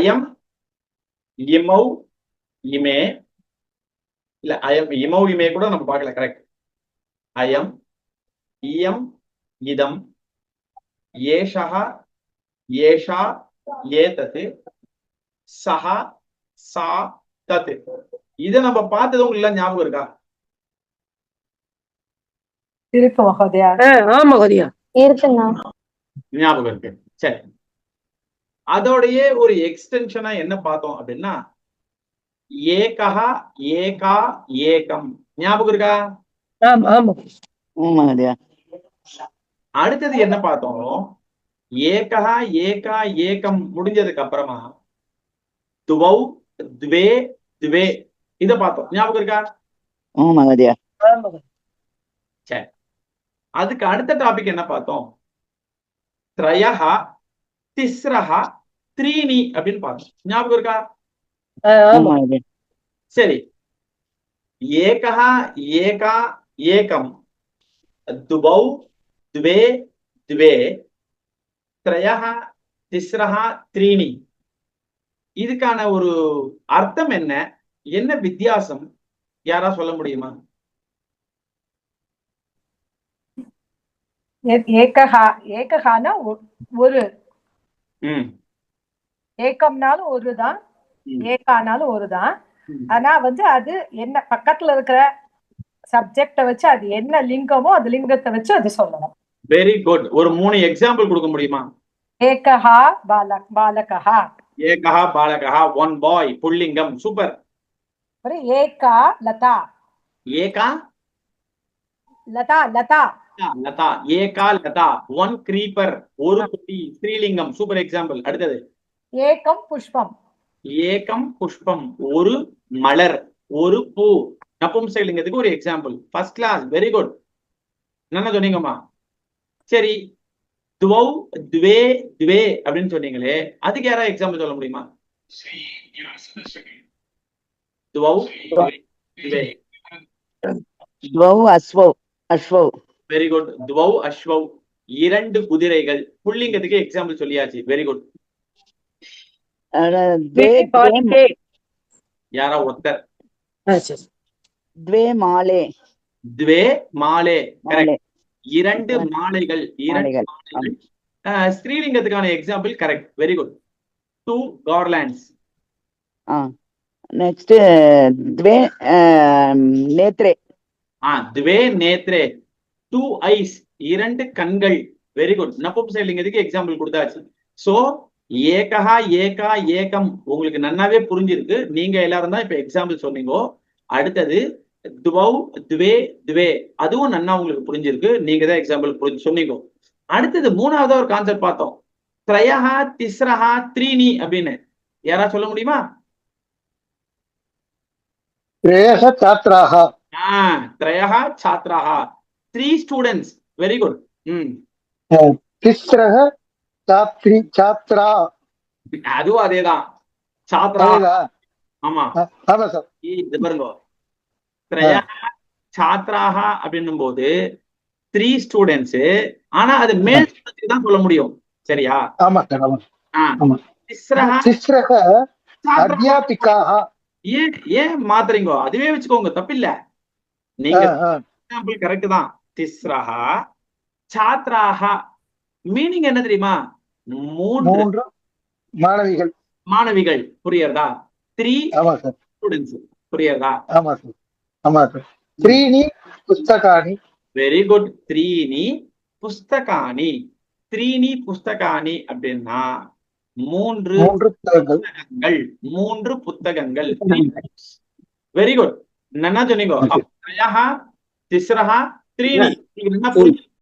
அயம் இமௌ இமே இல்ல அயம் இமௌ இமே கூட நம்ம பார்க்கல கரெக்ட் அயம் இயம் இதம் ஏஷः ஏஷா ஏதத் சஹ சா தத் இத நம்ம பார்த்தது உங்களுக்கு எல்லாம் ஞாபகம் இருக்கா? இருக்கு மகோதயா. ஆ மகோதயா. இருக்குண்ணா ஞாபகம் இருக்கு. சரி. அதோடயே ஒரு எக்ஸ்டென்ஷனா என்ன பார்த்தோம் அப்படின்னா ஏகா ஏகா ஏகம். ஞாபகம் இருக்கா? ஆமா ஆமா. மகோதயா அடுத்தது என்ன பார்த்தோம்? ஏகா ஏகா ஏகம் முடிஞ்சதுக்கு அப்புறமா துவௌ துவே துவே. இத பார்த்தோம். ஞாபகம் இருக்கா? சரி அதுக்கு அடுத்த டாபிக் என்ன பார்த்தோம்? திரயஹா திஸ்ரஹா த்ரீனி அப்படின்னு பார்த்தோம் ஞாபகம் இருக்கா ஆ, ம் ஆமா மகோதயா சரி ஏகா ஏகா ஏகம் துபௌ द्वे द्वे த்ரயः திஸ்ரஹ த்ரீணி இதுக்கான ஒரு அர்த்தம் என்ன என்ன வித்தியாசம் யாரா சொல்ல முடியுமா ஏ- ஏகஹா ஏகஹானா ஒ- ஒரு ம் ஏக்கம்னாலும் ஒருதான் ம். ஏகானாலும் ஒருதான். ஆனா வந்து அது என்ன பக்கத்துல இருக்கிற சப்ஜெக்ட வச்சு அது என்ன லிங்கமோ அது லிங்கத்தை வச்சு அது சொல்லணும். வெரி குட் ஒரு மூணு எக்ஸாம்பிள் கொடுக்க முடியுமா? ஏகஹா பாலக் பாலகஹா. ஏகா பாலகா ஒன் பாய் புல்லிங்கம் சூப்பர் அப்புறம் ஏகா லதா. ஏகா லதா லதா. லதா ஏகா லதா. ஒன் கிரீப்பர் ஒரு குட்டி ஸ்ரீலிங்கம் சூப்பர் எக்ஸாம்பிள் அடுத்தது. ஏகம் புஷ்பம். ஏகம் புஷ்பம். ஒரு மலர் ஒரு பூ. நபும்சலிங்கத்துக்கு ஒரு example first class very good என்ன சொன்னீங்கம்மா? சரி துவௌ துவே துவே அப்படின்னு சொன்னீங்களே அதுக்கு யாராவது எக்ஸாம்பிள் சொல்ல முடியுமா? துவௌ துவே துவே. துவௌ அஸ்வௌ அஸ்வௌ. வெரி குட் துவௌ அஸ்வௌ. இரண்டு குதிரைகள். புல்லிங்கத்துக்கு எக்ஸாம்பிள் சொல்லியாச்சு. வெரி குட் யாரோ ஒருத்தர். மாலே. இரண்டு மாலைகள். இரண்டு ஸ்ரீலிங்கத்துக்கான example correct very good two garlands next துவே நேத்ரே. ஆ துவே நேத்ரே. டூ ஐஸ் இரண்டு கண்கள். வெரி குட் நப்பம் சைலிங்கத்துக்கு எக்ஸாம்பிள் கொடுத்தாச்சு? சோ ஏகஹா ஏகா ஏகம். உங்களுக்கு நன்னாவே புரிஞ்சிருக்கு. நீங்க எல்லாரும் தான் இப்ப எக்ஸாம்பிள் சொன்னீங்க. அடுத்தது துவௌ துவே துவே. அதுவும் நன்னா உங்களுக்கு புரிஞ்சிருக்கு. நீங்க தான் எக்ஸாம்பிள் புரிஞ்சு சொன்னீங்க. அடுத்தது மூணாவதா ஒரு கான்செப்ட் பார்த்தோம். த்ரயஹா திஸ்ரஹா த்ரீனி அப்படின்னு. யாரா சொல்ல முடியுமா? ஆஹ் திரயஹா சாத்ராஹா. Three students very good hmm. Shastri சாத்ரா. அதுவும் அதேதான். சாத்ரா. ஆமா. ஆமா சார். இது பாருங்க. திரையா சாத்ராக அப்படின்னும் போது த்ரீ ஸ்டூடெண்ட்ஸ் ஆனா அது மேல் தான் சொல்ல முடியும். சரியா? ஆமா சார் ஆமா. ஏன் ஏன் அதுவே வச்சுக்கோங்க தப்பில்ல. நீங்க எக்ஸாம்பிள் கரெக்ட் தான். திஸ்ரஹா சாத்ராஹா. மீனிங் என்ன தெரியுமா? மூன்று மாணவிகள். மாணவிகள். புரியுறதா த்ரீ ஆமா சார். ஸ்டூடெண்ட்ஸ் புரியுறதா ஆமா சார். ஆமா சார். த்ரீனி புஸ்தகாணி. வெரி குட் த்ரீனி புஸ்தகாணி. த்ரீனி புஸ்தகாணி அப்படின்னா மூன்று புத்தகங்கள். மூன்று புத்தகங்கள். வெரி குட் நன்னா சொன்னீங்க திஸ்ரஹா த்ரீனி